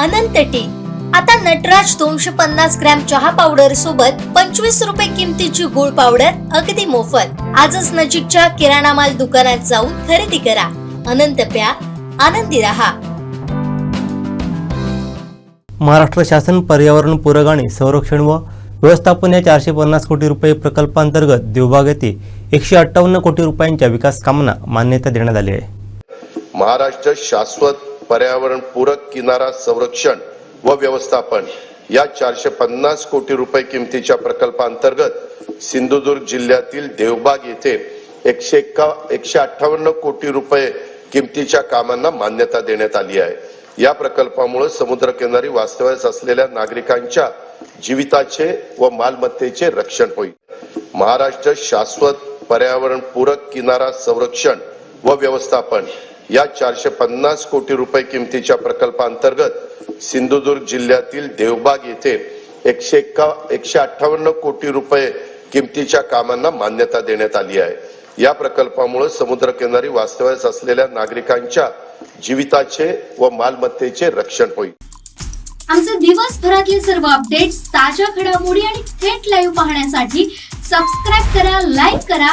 अनंत T. आता नटराज दोनशे पन्नास ग्रॅम चहा पावडर सोबत पंचवीस रुपये किमतीची गुळ पावडर अगदी मोफत. आजच नजीकच्या किराणा माल दुकानात जाऊन खरेदी करा. अनंत प्या. आनंदी रहा. महाराष्ट्र शासन पर्यावरण पूरक आणि संरक्षण व व्यवस्थापन या चारशे पन्नास कोटी रुपये प्रकल्पांतर्गत देवबाग येथे एकशे अठ्ठावन्न कोटी रुपयांच्या विकास कामांना मान्यता देण्यात आली आहे. महाराष्ट्र शाश्वत पर्यावरण पूरक किनारा संरक्षण व व्यवस्थापन या चारशे पन्नास कोटी रुपये किमतीच्या प्रकल्पांतर्गत सिंधुदुर्ग जिल्ह्यातील देवबाग येथे एकशे एक्का एकशे अठ्ठावन्न कोटी रुपये किमतीच्या कामांना मान्यता देण्यात आली आहे. या प्रकल्पामुळे समुद्रकिनारी वास्तव्यास असलेल्या नागरिकांच्या जीविताचे व मालमत्तेचे रक्षण होईल. महाराष्ट्र शाश्वत पर्यावरण पूरक किनारा संरक्षण व व्यवस्थापन या चारशे पन्नास कोटी रुपये किमतीच्या प्रकल्पांतर्गत सिंधुदुर्ग जिल्ह्यातील देवबाग येथे एकशे एक्का एकशे अठ्ठावन्न कोटी रुपये किमतीच्या कामांना मान्यता देण्यात आली आहे. या प्रकल्पामुळे समुद्रकिनारी वास्तव्यास असलेल्या नागरिकांच्या जीविताचे व मालमत्तेचे रक्षण होईल. आमचे दिवसभरातले सर्व अपडेट्स ताज्या घडामोडी आणि थेट लाईव्ह पाहण्यासाठी सबस्क्राईब करा लाईक करा